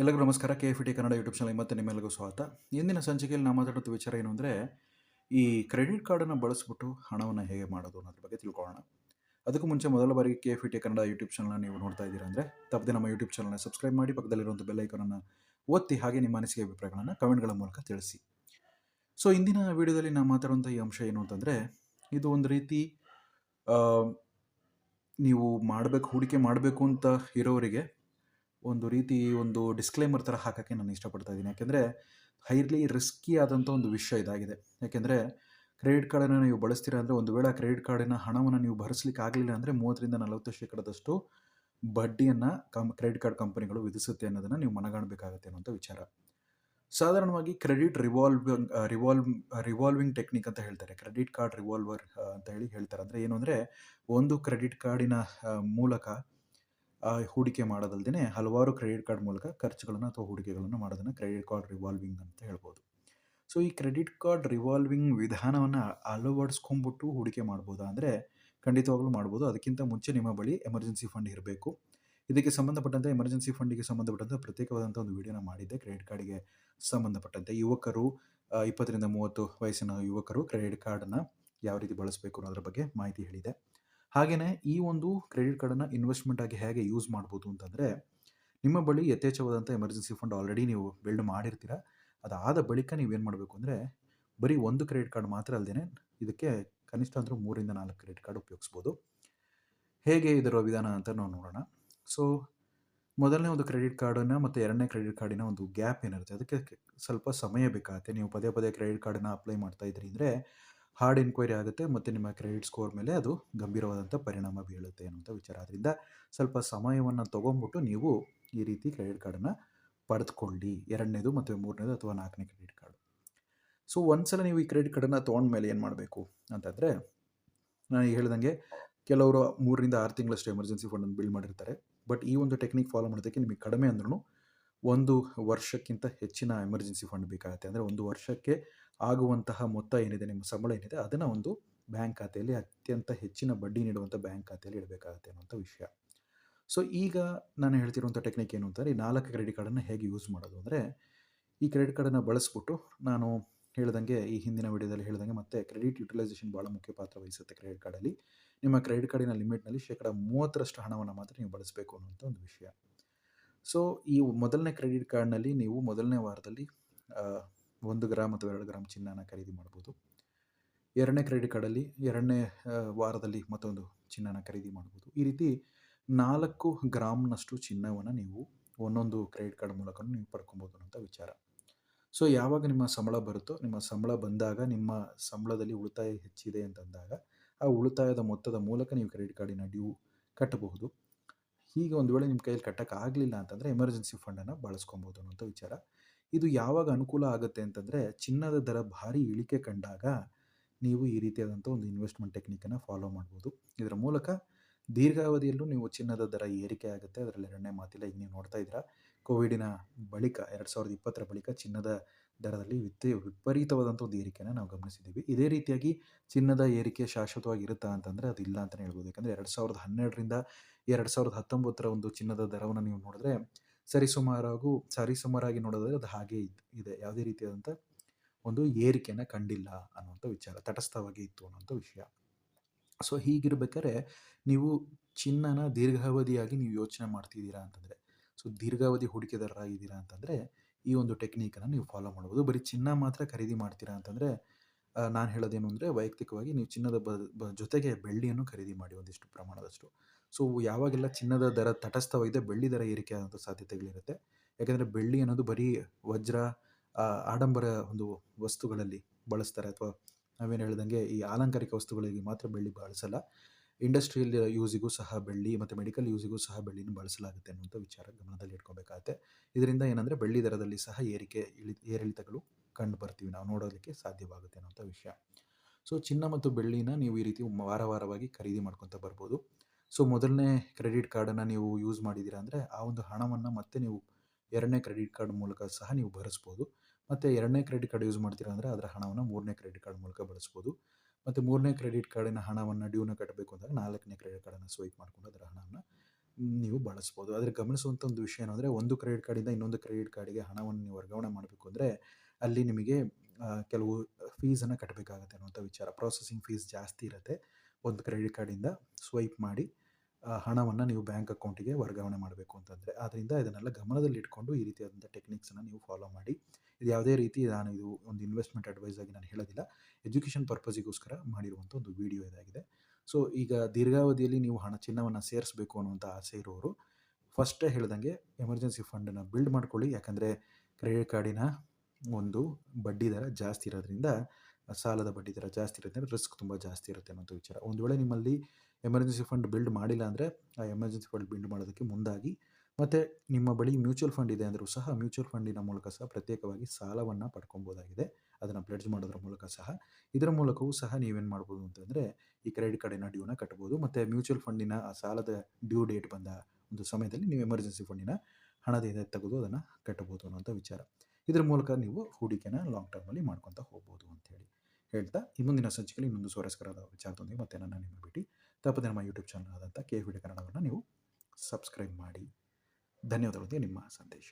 ಎಲ್ಲರಿಗೂ ನಮಸ್ಕಾರ K F T Kannada YouTube channel ಮತ್ತೆ ನಿಮ್ಮೆಲ್ಲರಿಗೂ ಸ್ವಾಗತ. ಇಂದಿನ ಸಂಚಿಕೆಯಲ್ಲಿ ನಾವು ಮಾತಾಡೋದು ವಿಚಾರ ಏನು ಅಂದರೆ, ಈ ಕ್ರೆಡಿಟ್ ಕಾರ್ಡನ್ನು ಬಳಸ್ಬಿಟ್ಟು ಹಣವನ್ನು ಹೇಗೆ ಮಾಡೋದು ಅನ್ನೋದ್ರ ಬಗ್ಗೆ ತಿಳ್ಕೊಳ್ಳೋಣ. ಅದಕ್ಕೂ ಮುಂಚೆ ಮೊದಲ ಬಾರಿಗೆ K F T Kannada YouTube ಚಾನಲ್ನ ನೀವು ನೋಡ್ತಾ ಇದ್ದೀರಾ ಅಂದರೆ, ತಪ್ಪದೆ ನಮ್ಮ ಯೂಟ್ಯೂಬ್ ಚಾನಲ್ನ ಸಬ್ಸ್ಕ್ರೈಬ್ ಮಾಡಿ, ಪಕ್ಕದಲ್ಲಿರುವಂಥ ಬೆಲ್ಲೈಕನನ್ನು ಒತ್ತಿ ಹಾಗೆ ನಿಮ್ಮ ಅನಿಸಿಕೆ ಅಭಿಪ್ರಾಯಗಳನ್ನು ಕಮೆಂಟ್ಗಳ ಮೂಲಕ ತಿಳಿಸಿ. ಸೊ ಇಂದಿನ ವಿಡಿಯೋದಲ್ಲಿ ನಾವು ಮಾತಾಡುವಂಥ ಈ ಅಂಶ ಏನು ಅಂತಂದರೆ, ಇದು ಒಂದು ರೀತಿ ನೀವು ಮಾಡಬೇಕು, ಹೂಡಿಕೆ ಮಾಡಬೇಕು ಅಂತ ಇರೋರಿಗೆ ಒಂದು ರೀತಿ ಒಂದು ಡಿಸ್ಕ್ಲೇಮರ್ ಥರ ಹಾಕೋಕ್ಕೆ ನಾನು ಇಷ್ಟಪಡ್ತಾ ಇದ್ದೀನಿ. ಯಾಕೆಂದರೆ ಹೈರ್ಲಿ ರಿಸ್ಕಿ ಆದಂಥ ಒಂದು ವಿಷಯ ಇದಾಗಿದೆ. ಯಾಕೆಂದರೆ ಕ್ರೆಡಿಟ್ ಕಾರ್ಡನ್ನು ನೀವು ಬಳಸ್ತೀರಾ ಅಂದರೆ ಒಂದು ವೇಳೆ ಕ್ರೆಡಿಟ್ ಕಾರ್ಡಿನ ಹಣವನ್ನು ನೀವು ಭರಿಸ್ಲಿಕ್ಕೆ ಆಗಲಿಲ್ಲ ಅಂದರೆ ಮೂವತ್ತರಿಂದ ನಲವತ್ತು ಶೇಕಡದಷ್ಟು ಬಡ್ಡಿಯನ್ನು ಕಂ ಕ್ರೆಡಿಟ್ ಕಾರ್ಡ್ ಕಂಪನಿಗಳು ವಿಧಿಸುತ್ತೆ ಅನ್ನೋದನ್ನು ನೀವು ಮನಗಾಣಬೇಕಾಗತ್ತೆ ಅನ್ನೋಂಥ ವಿಚಾರ. ಸಾಧಾರಣವಾಗಿ credit revolve revolve revolving technique ಅಂತ ಹೇಳ್ತಾರೆ. ಕ್ರೆಡಿಟ್ ಕಾರ್ಡ್ ರಿವಾಲ್ವರ್ ಅಂತ ಹೇಳಿ ಹೇಳ್ತಾರೆ. ಅಂದರೆ ಏನು ಅಂದರೆ ಒಂದು ಕ್ರೆಡಿಟ್ ಕಾರ್ಡಿನ ಮೂಲಕ ಹೂಡಿಕೆ ಮಾಡೋದಲ್ಲದೇ ಹಲವಾರು ಕ್ರೆಡಿಟ್ ಕಾರ್ಡ್ ಮೂಲಕ ಖರ್ಚುಗಳನ್ನು ಅಥವಾ ಹೂಡಿಕೆಗಳನ್ನು ಮಾಡೋದನ್ನು ಕ್ರೆಡಿಟ್ ಕಾರ್ಡ್ ರಿವಾಲ್ವಿಂಗ್ ಅಂತ ಹೇಳ್ಬೋದು. ಸೊ, ಈ ಕ್ರೆಡಿಟ್ ಕಾರ್ಡ್ ರಿವಾಲ್ವಿಂಗ್ ವಿಧಾನವನ್ನು ಅಳವಡಿಸ್ಕೊಂಡ್ಬಿಟ್ಟು ಹೂಡಿಕೆ ಮಾಡ್ಬೋದಾ ಅಂದರೆ ಖಂಡಿತವಾಗ್ಲೂ ಮಾಡ್ಬೋದು. ಅದಕ್ಕಿಂತ ಮುಂಚೆ ನಿಮ್ಮ ಬಳಿ ಎಮರ್ಜೆನ್ಸಿ ಫಂಡ್ ಇರಬೇಕು. ಇದಕ್ಕೆ ಸಂಬಂಧಪಟ್ಟಂತೆ ಎಮರ್ಜೆನ್ಸಿ ಫಂಡಿಗೆ ಸಂಬಂಧಪಟ್ಟಂತೆ ಪ್ರತ್ಯೇಕವಾದಂಥ ಒಂದು ವಿಡಿಯೋನ ಮಾಡಿದ್ದೆ. ಕ್ರೆಡಿಟ್ ಕಾರ್ಡಿಗೆ ಸಂಬಂಧಪಟ್ಟಂತೆ ಯುವಕರು ಇಪ್ಪತ್ತರಿಂದ ಮೂವತ್ತು ವಯಸ್ಸಿನ ಯುವಕರು ಕ್ರೆಡಿಟ್ ಕಾರ್ಡನ್ನು ಯಾವ ರೀತಿ ಬಳಸಬೇಕು ಅನ್ನೋದ್ರ ಬಗ್ಗೆ ಮಾಹಿತಿ ಹೇಳಿದೆ ಹಾಗೆಯೇ ಈ ಒಂದು ಕ್ರೆಡಿಟ್ ಕಾರ್ಡನ್ನು ಇನ್ವೆಸ್ಟ್ಮೆಂಟ್ ಆಗಿ ಹೇಗೆ ಯೂಸ್ ಮಾಡ್ಬೋದು ಅಂತಂದರೆ, ನಿಮ್ಮ ಬಳಿ ಯಥೇಚ್ಛವಾದಂಥ ಎಮರ್ಜೆನ್ಸಿ ಫಂಡ್ ಆಲ್ರೆಡಿ ನೀವು ಬಿಲ್ಡ್ ಮಾಡಿರ್ತೀರ. ಅದಾದ ಬಳಿಕ ನೀವೇನು ಮಾಡಬೇಕು ಅಂದರೆ, ಬರೀ ಒಂದು ಕ್ರೆಡಿಟ್ ಕಾರ್ಡ್ ಮಾತ್ರ ಅಲ್ಲದೆ ಇದಕ್ಕೆ ಕನಿಷ್ಠ ಅಂದರೂ ಮೂರಿಂದ ನಾಲ್ಕು ಕ್ರೆಡಿಟ್ ಕಾರ್ಡ್ ಉಪಯೋಗಿಸ್ಬೋದು. ಹೇಗೆ ಇದರ ವಿಧಾನ ಅಂತ ನಾವು ನೋಡೋಣ. ಸೊ ಮೊದಲನೇ ಒಂದು ಕ್ರೆಡಿಟ್ ಕಾರ್ಡನ್ನು ಮತ್ತು ಎರಡನೇ ಕ್ರೆಡಿಟ್ ಕಾರ್ಡಿನ ಒಂದು ಗ್ಯಾಪ್ ಏನಿರುತ್ತೆ, ಅದಕ್ಕೆ ಸ್ವಲ್ಪ ಸಮಯ ಬೇಕಾಗುತ್ತೆ. ನೀವು ಪದೇ ಪದೇ ಕ್ರೆಡಿಟ್ ಕಾರ್ಡನ್ನು ಅಪ್ಲೈ ಮಾಡ್ತಾ ಇದ್ರಿ ಅಂದರೆ ಹಾರ್ಡ್ ಎನ್ಕ್ವೈರಿ ಆಗುತ್ತೆ ಮತ್ತು ನಿಮ್ಮ ಕ್ರೆಡಿಟ್ ಸ್ಕೋರ್ ಮೇಲೆ ಅದು ಗಂಭೀರವಾದಂಥ ಪರಿಣಾಮ ಬೀಳುತ್ತೆ ಅನ್ನುವಂಥ ವಿಚಾರ. ಆದ್ದರಿಂದ ಸ್ವಲ್ಪ ಸಮಯವನ್ನು ತೊಗೊಂಬಿಟ್ಟು ನೀವು ಈ ರೀತಿ ಕ್ರೆಡಿಟ್ ಕಾರ್ಡನ್ನು ಪಡೆದುಕೊಳ್ಳಿ. ಎರಡನೇದು ಮತ್ತು ಮೂರನೇದು ಅಥವಾ ನಾಲ್ಕನೇ ಕ್ರೆಡಿಟ್ ಕಾರ್ಡು. ಸೊ ಒಂದ್ಸಲ ನೀವು ಈ ಕ್ರೆಡಿಟ್ ಕಾರ್ಡನ್ನು ತೊಗೊಂಡ್ಮೇಲೆ ಏನು ಮಾಡಬೇಕು ಅಂತಂದರೆ, ನಾನು ಈಗ ಹೇಳ್ದಂಗೆ ಕೆಲವರು ಮೂರರಿಂದ ಆರು ತಿಂಗಳಷ್ಟು ಎಮರ್ಜೆನ್ಸಿ ಫಂಡನ್ನು ಬಿಲ್ಡ್ ಮಾಡಿರ್ತಾರೆ. ಬಟ್ ಈ ಒಂದು ಟೆಕ್ನಿಕ್ ಫಾಲೋ ಮಾಡೋದಕ್ಕೆ ನಿಮಗೆ ಕಡಿಮೆ ಅಂದ್ರೂ ಒಂದು ವರ್ಷಕ್ಕಿಂತ ಹೆಚ್ಚಿನ ಎಮರ್ಜೆನ್ಸಿ ಫಂಡ್ ಬೇಕಾಗುತ್ತೆ. ಅಂದರೆ ಒಂದು ವರ್ಷಕ್ಕೆ ಆಗುವಂತಹ ಮೊತ್ತ ಏನಿದೆ, ನಿಮ್ಮ ಸಂಬಳ ಏನಿದೆ, ಅದನ್ನು ಒಂದು ಬ್ಯಾಂಕ್ ಖಾತೆಯಲ್ಲಿ ಅತ್ಯಂತ ಹೆಚ್ಚಿನ ಬಡ್ಡಿ ನೀಡುವಂಥ ಬ್ಯಾಂಕ್ ಖಾತೆಯಲ್ಲಿ ಇಡಬೇಕಾಗುತ್ತೆ ಅನ್ನುವಂಥ ವಿಷಯ. ಸೊ ಈಗ ನಾನು ಹೇಳ್ತಿರುವಂಥ ಟೆಕ್ನಿಕ್ ಏನು ಅಂತಂದರೆ, ಈ ನಾಲ್ಕು ಕ್ರೆಡಿಟ್ ಕಾರ್ಡನ್ನು ಹೇಗೆ ಯೂಸ್ ಮಾಡೋದು ಅಂದರೆ, ಈ ಕ್ರೆಡಿಟ್ ಕಾರ್ಡನ್ನು ಬಳಸ್ಬಿಟ್ಟು ನಾನು ಹೇಳ್ದಂಗೆ ಈ ಹಿಂದಿನ ವಿಡಿಯೋದಲ್ಲಿ ಹೇಳ್ದಂಗೆ ಮತ್ತೆ ಕ್ರೆಡಿಟ್ ಯುಟಿಲೈಸೇಷನ್ ಭಾಳ ಮುಖ್ಯ ಪಾತ್ರ ವಹಿಸುತ್ತೆ ಕ್ರೆಡಿಟ್ ಕಾರ್ಡಲ್ಲಿ ನಿಮ್ಮ ಕ್ರೆಡಿಟ್ ಕಾರ್ಡಿನ ಲಿಮಿಟ್ನಲ್ಲಿ ಶೇಕಡ ಮೂವತ್ತರಷ್ಟು ಹಣವನ್ನು ಮಾತ್ರ ನೀವು ಬಳಸಬೇಕು ಅನ್ನುವಂಥ ಒಂದು ವಿಷಯ. ಸೊ ಈ ಮೊದಲನೇ ಕ್ರೆಡಿಟ್ ಕಾರ್ಡ್ನಲ್ಲಿ ನೀವು ಮೊದಲನೇ ವಾರದಲ್ಲಿ ಒಂದು ಗ್ರಾಮ್ ಅಥವಾ ಎರಡು ಗ್ರಾಮ್ ಚಿನ್ನನ ಖರೀದಿ ಮಾಡ್ಬೋದು. ಎರಡನೇ ಕ್ರೆಡಿಟ್ ಕಾರ್ಡಲ್ಲಿ ಎರಡನೇ ವಾರದಲ್ಲಿ ಮತ್ತೊಂದು ಚಿನ್ನನ ಖರೀದಿ ಮಾಡ್ಬೋದು. ಈ ರೀತಿ ನಾಲ್ಕು ಗ್ರಾಮ್ನಷ್ಟು ಚಿನ್ನವನ್ನು ನೀವು ಒಂದೊಂದು ಕ್ರೆಡಿಟ್ ಕಾರ್ಡ್ ಮೂಲಕ ನೀವು ಪಡ್ಕೊಬೋದು ಅನ್ನೋಂಥ ವಿಚಾರ. ಸೊ ಯಾವಾಗ ನಿಮ್ಮ ಸಂಬಳ ಬರುತ್ತೋ, ನಿಮ್ಮ ಸಂಬಳ ಬಂದಾಗ, ನಿಮ್ಮ ಸಂಬಳದಲ್ಲಿ ಉಳಿತಾಯ ಹೆಚ್ಚಿದೆ ಅಂತಂದಾಗ, ಆ ಉಳಿತಾಯದ ಮೊತ್ತದ ಮೂಲಕ ನೀವು ಕ್ರೆಡಿಟ್ ಕಾರ್ಡಿನ ಡ್ಯೂ ಕಟ್ಟಬಹುದು. ಹೀಗೆ ಒಂದು ವೇಳೆ ನಿಮ್ಮ ಕೈಯಲ್ಲಿ ಕಟ್ಟಕ್ಕೆ ಆಗಲಿಲ್ಲ ಅಂತಂದರೆ ಎಮರ್ಜೆನ್ಸಿ ಫಂಡನ್ನು ಬಳಸ್ಕೊಬೋದು ಅನ್ನೋಂಥ ವಿಚಾರ. ಇದು ಯಾವಾಗ ಅನುಕೂಲ ಆಗುತ್ತೆ ಅಂತಂದರೆ, ಚಿನ್ನದ ದರ ಭಾರಿ ಇಳಿಕೆ ಕಂಡಾಗ ನೀವು ಈ ರೀತಿಯಾದಂಥ ಒಂದು ಇನ್ವೆಸ್ಟ್ಮೆಂಟ್ ಟೆಕ್ನಿಕನ್ನು ಫಾಲೋ ಮಾಡ್ಬೋದು. ಇದರ ಮೂಲಕ ದೀರ್ಘಾವಧಿಯಲ್ಲೂ ನೀವು ಚಿನ್ನದ ದರ ಏರಿಕೆ ಆಗುತ್ತೆ. ಅದರಲ್ಲಿ ಎರಡನೇ ಮಾತಿಲ್ಲ, ಈಗ ನೀವು ನೋಡ್ತಾ ಇದ್ದೀರಾ, ಕೋವಿಡಿನ ಬಳಿಕ, ಎರಡು ಸಾವಿರದ ಇಪ್ಪತ್ತರ ಬಳಿಕ ಚಿನ್ನದ ದರದಲ್ಲಿ ವಿತ್ತೇ, ವಿಪರೀತವಾದಂಥ ಒಂದು ಏರಿಕೆಯನ್ನು ನಾವು ಗಮನಿಸಿದ್ದೀವಿ. ಇದೇ ರೀತಿಯಾಗಿ ಚಿನ್ನದ ಏರಿಕೆ ಶಾಶ್ವತವಾಗಿ ಇರುತ್ತಾ ಅಂತಂದರೆ ಅದು ಇಲ್ಲ ಅಂತಲೇ ಹೇಳ್ಬೋದು. ಯಾಕಂದರೆ ಎರಡು ಸಾವಿರದ ಹನ್ನೆರಡರಿಂದ ಎರಡು ಸಾವಿರದ ಹತ್ತೊಂಬತ್ತರ ಒಂದು ಚಿನ್ನದ ದರವನ್ನು ನೀವು ನೋಡಿದ್ರೆ ಸರಿಸುಮಾರಾಗೂ, ಸರಿಸುಮಾರಾಗಿ ನೋಡೋದಾದ್ರೆ ಅದು ಹಾಗೆ ಇದ್- ಯಾವುದೇ ರೀತಿಯಾದಂಥ ಒಂದು ಏರಿಕೆಯನ್ನು ಕಂಡಿಲ್ಲ ಅನ್ನುವಂಥ ವಿಚಾರ, ತಟಸ್ಥವಾಗಿ ಇತ್ತು ಅನ್ನೋಂಥ ವಿಷಯ. ಸೊ, ಹೀಗಿರ್ಬೇಕಾದ್ರೆ ನೀವು ಚಿನ್ನನ ದೀರ್ಘಾವಧಿಯಾಗಿ ನೀವು ಯೋಚನೆ ಮಾಡ್ತಿದ್ದೀರಾ ಅಂತಂದರೆ, ಸೊ, ದೀರ್ಘಾವಧಿ ಹೂಡಿಕೆದಾರರಾಗಿದ್ದೀರಾ ಅಂತಂದರೆ ಈ ಒಂದು ಟೆಕ್ನಿಕನ್ನು ನೀವು ಫಾಲೋ ಮಾಡ್ಬೋದು. ಬರೀ ಚಿನ್ನ ಮಾತ್ರ ಖರೀದಿ ಮಾಡ್ತೀರಾ ಅಂತಂದರೆ ನಾನು ಹೇಳೋದೇನು ಅಂದರೆ ವೈಯಕ್ತಿಕವಾಗಿ ನೀವು ಚಿನ್ನದ ಬ ಜೊತೆಗೆ ಬೆಳ್ಳಿಯನ್ನು ಖರೀದಿ ಮಾಡಿ ಒಂದಿಷ್ಟು ಪ್ರಮಾಣದಷ್ಟು. ಸೊ, ಯಾವಾಗೆಲ್ಲ ಚಿನ್ನದ ದರ ತಟಸ್ಥವಾಗಿದೆ, ಬೆಳ್ಳಿ ದರ ಏರಿಕೆ ಆದಂಥ ಸಾಧ್ಯತೆಗಳಿರುತ್ತೆ. ಯಾಕೆಂದರೆ ಬೆಳ್ಳಿ ಅನ್ನೋದು ಬರೀ ವಜ್ರ ಆಡಂಬರ ಒಂದು ವಸ್ತುಗಳಲ್ಲಿ ಬಳಸ್ತಾರೆ ಅಥವಾ ನಾವೇನು ಹೇಳ್ದಂಗೆ ಈ ಆಲಂಕಾರಿಕ ವಸ್ತುಗಳಿಗೆ ಮಾತ್ರ ಬೆಳ್ಳಿ ಬಳಸಲ್ಲ. ಇಂಡಸ್ಟ್ರಿಯಲ್ ಯೂಸಿಗೂ ಸಹ ಬೆಳ್ಳಿ ಮತ್ತು ಮೆಡಿಕಲ್ ಯೂಸಿಗೂ ಸಹ ಬೆಳ್ಳಿನ ಬಳಸಲಾಗುತ್ತೆ ಅನ್ನುವಂಥ ವಿಚಾರ ಗಮನದಲ್ಲಿ ಇಟ್ಕೋಬೇಕಾಗುತ್ತೆ ಇದರಿಂದ ಏನಂದರೆ ಬೆಳ್ಳಿ ದರದಲ್ಲಿ ಸಹ ಏರಿಕೆ, ಇಳಿ, ಏರಿಳಿತಗಳು ಕಂಡು ಬರ್ತೀವಿ, ನಾವು ನೋಡೋದಕ್ಕೆ ಸಾಧ್ಯವಾಗುತ್ತೆ ಅನ್ನೋಂಥ ವಿಷಯ. ಸೊ, ಚಿನ್ನ ಮತ್ತು ಬೆಳ್ಳಿನ ನೀವು ಈ ರೀತಿ ವಾರ ವಾರವಾಗಿ ಖರೀದಿ ಮಾಡ್ಕೊತ ಬರ್ಬೋದು. ಸೊ, ಮೊದಲನೇ ಕ್ರೆಡಿಟ್ ಕಾರ್ಡನ್ನು ನೀವು ಯೂಸ್ ಮಾಡಿದ್ದೀರಾ ಅಂದರೆ, ಆ ಒಂದು ಹಣವನ್ನು ಮತ್ತೆ ನೀವು ಎರಡನೇ ಕ್ರೆಡಿಟ್ ಕಾರ್ಡ್ ಮೂಲಕ ಸಹ ನೀವು ಭರಿಸ್ಬೋದು. ಮತ್ತು ಎರಡನೇ ಕ್ರೆಡಿಟ್ ಕಾರ್ಡ್ ಯೂಸ್ ಮಾಡ್ತೀರಾ ಅಂದರೆ, ಅದರ ಹಣವನ್ನು ಮೂರನೇ ಕ್ರೆಡಿಟ್ ಕಾರ್ಡ್ ಮೂಲಕ ಬಳಸ್ಬೋದು. ಮತ್ತು ಮೂರನೇ ಕ್ರೆಡಿಟ್ ಕಾರ್ಡಿನ ಹಣವನ್ನು ಡ್ಯೂನ ಕಟ್ಟಬೇಕು ಅಂದಾಗ, ನಾಲ್ಕನೇ ಕ್ರೆಡಿಟ್ ಕಾರ್ಡನ್ನು ಸ್ವೈಪ್ ಮಾಡಿಕೊಂಡು ಅದರ ಹಣವನ್ನು ನೀವು ಬಳಸ್ಬೋದು. ಆದರೆ ಗಮನಿಸುವಂಥ ಒಂದು ವಿಷಯ ಏನಂದರೆ, ಒಂದು ಕ್ರೆಡಿಟ್ ಕಾರ್ಡಿಂದ ಇನ್ನೊಂದು ಕ್ರೆಡಿಟ್ ಕಾರ್ಡಿಗೆ ಹಣವನ್ನು ನೀವು ವರ್ಗಾವಣೆ ಮಾಡಬೇಕು ಅಂದರೆ ಅಲ್ಲಿ ನಿಮಗೆ ಕೆಲವು ಫೀಸನ್ನು ಕಟ್ಟಬೇಕಾಗುತ್ತೆ ಅನ್ನುವಂಥ ವಿಚಾರ. ಪ್ರೊಸೆಸಿಂಗ್ ಫೀಸ್ ಜಾಸ್ತಿ ಇರುತ್ತೆ. ಒಂದು ಕ್ರೆಡಿಟ್ ಕಾರ್ಡಿಂದ ಸ್ವೈಪ್ ಮಾಡಿ ಹಣವನ್ನು ನೀವು ಬ್ಯಾಂಕ್ ಅಕೌಂಟಿಗೆ ವರ್ಗಾವಣೆ ಮಾಡಬೇಕು ಅಂತಂದರೆ. ಆದ್ದರಿಂದ ಇದನ್ನೆಲ್ಲ ಗಮನದಲ್ಲಿ ಇಟ್ಕೊಂಡು ಈ ರೀತಿಯಾದಂಥ ಟೆಕ್ನಿಕ್ಸನ್ನು ನೀವು ಫಾಲೋ ಮಾಡಿ. ಇದು ಯಾವುದೇ ರೀತಿ ನಾನು ಇದು ಒಂದು ಇನ್ವೆಸ್ಟ್‌ಮೆಂಟ್ ಅಡ್ವೈಸ್ ಆಗಿ ನಾನು ಹೇಳೋದಿಲ್ಲ. ಎಜುಕೇಷನ್ ಪರ್ಪಸಿಗೋಸ್ಕರ ಮಾಡಿರುವಂಥ ಒಂದು ವಿಡಿಯೋ ಇದಾಗಿದೆ. ಸೊ ಈಗ ದೀರ್ಘಾವಧಿಯಲ್ಲಿ ನೀವು ಹಣ ಚಿನ್ನವನ್ನು ಸೇರಿಸಬೇಕು ಅನ್ನುವಂಥ ಆಸೆ ಇರೋರು ಫಸ್ಟೇ ಹೇಳ್ದಂಗೆ ಎಮರ್ಜೆನ್ಸಿ ಫಂಡನ್ನು ಬಿಲ್ಡ್ ಮಾಡ್ಕೊಳ್ಳಿ. ಯಾಕಂದರೆ ಕ್ರೆಡಿಟ್ ಕಾರ್ಡಿನ ಒಂದು ಬಡ್ಡಿ ದರ ಜಾಸ್ತಿ ಇರೋದ್ರಿಂದ, ಸಾಲದ ಬಡ್ಡಿ ದರ ಜಾಸ್ತಿ ಇರೋದ್ರಿಂದ ರಿಸ್ಕ್ ತುಂಬ ಜಾಸ್ತಿ ಇರುತ್ತೆ ಅನ್ನೋದು ವಿಚಾರ. ಒಂದು ವೇಳೆ ನಿಮ್ಮಲ್ಲಿ ಎಮರ್ಜೆನ್ಸಿ ಫಂಡ್ ಬಿಲ್ಡ್ ಮಾಡಿಲ್ಲ ಅಂದರೆ, ಆ ಎಮರ್ಜೆನ್ಸಿ ಫಂಡ್ ಬಿಲ್ಡ್ ಮಾಡೋದಕ್ಕೆ ಮುಂದಾಗಿ, ಮತ್ತು ನಿಮ್ಮ ಬಳಿ ಮ್ಯೂಚುವಲ್ ಫಂಡ್ ಇದೆ ಅಂದರೂ ಸಹ ಮ್ಯೂಚುವಲ್ ಫಂಡಿನ ಮೂಲಕ ಸಹ ಪ್ರತ್ಯೇಕವಾಗಿ ಸಾಲವನ್ನು ಪಡ್ಕೊಬೋದಾಗಿದೆ. ಅದನ್ನು ಪ್ಲೆಡ್ಜ್ ಮಾಡೋದ್ರ ಮೂಲಕ ಸಹ. ಇದರ ಮೂಲಕವೂ ಸಹ ನೀವೇನು ಮಾಡ್ಬೋದು ಅಂತಂದರೆ, ಈ ಕ್ರೆಡಿಟ್ ಕಾರ್ಡಿನ ಡ್ಯೂನ ಕಟ್ಬೋದು. ಮತ್ತು ಮ್ಯೂಚುವಲ್ ಫಂಡಿನ ಆ ಸಾಲದ ಡ್ಯೂ ಡೇಟ್ ಬಂದ ಒಂದು ಸಮಯದಲ್ಲಿ ನೀವು ಎಮರ್ಜೆನ್ಸಿ ಫಂಡಿನ ಹಣದಿಂದ ತೆಗೆದು ಅದನ್ನು ಕಟ್ಟಬೋದು ಅನ್ನೋಂಥ ವಿಚಾರ. ಇದರ ಮೂಲಕ ನೀವು ಹೂಡಿಕೆನ ಲಾಂಗ್ ಟರ್ಮಲ್ಲಿ ಮಾಡ್ಕೊತಾ ಹೋಗ್ಬೋದು ಅಂತೇಳಿ ಹೇಳ್ತಾ, ಈ ಮುಂದಿನ ಸಂಚಿಕೆಯಲ್ಲಿ ಇನ್ನೊಂದು ಸ್ವಾರಸ್ಯಕರವಾದ ವಿಚಾರದೊಂದಿಗೆ ಮತ್ತೆ ನನ್ನ ನಿಮ್ಮ ಭೇಟಿ. ತಪ್ಪದೆ ನಮ್ಮ ಯೂಟ್ಯೂಬ್ ಚಾನಲ್ ಆದಂಥ ಕೆ ವಿಡಿ ಕನ್ನಡವನ್ನು ನೀವು ಸಬ್ಸ್ಕ್ರೈಬ್ ಮಾಡಿ. ಧನ್ಯವಾದಗಳೊಂದಿಗೆ ನಿಮ್ಮ ಸಂದೇಶ.